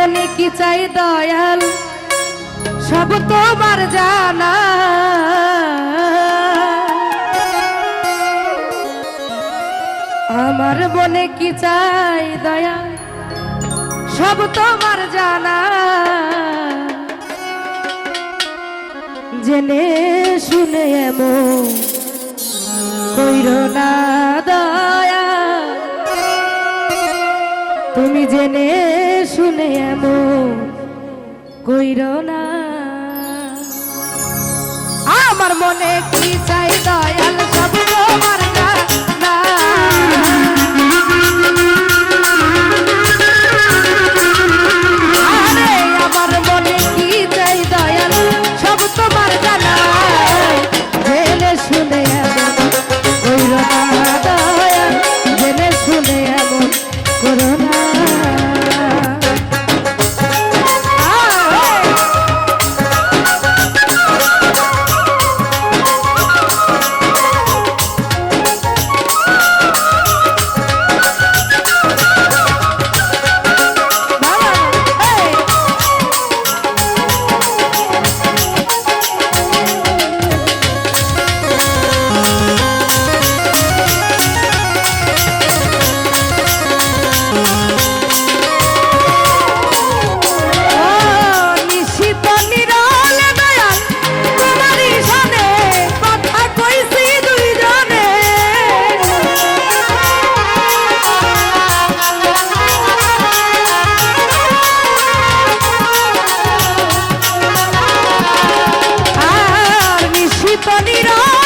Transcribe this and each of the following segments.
মনে কি চাই দয়াল? সব তোমার জানা। আমার মনে কি চাই দয়াল? সব তোমার জানা। জেনে শুনে এমন না। তুমি জেনে শুনে এমন কইর না। আমার মনে কি চাই দয়াল শনিরা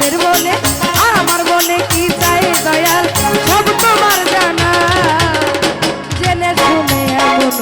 মনের বলে আর আমার বলে কি চাই দয়াল? সব তোমার জানা। জেনে শুনে এমন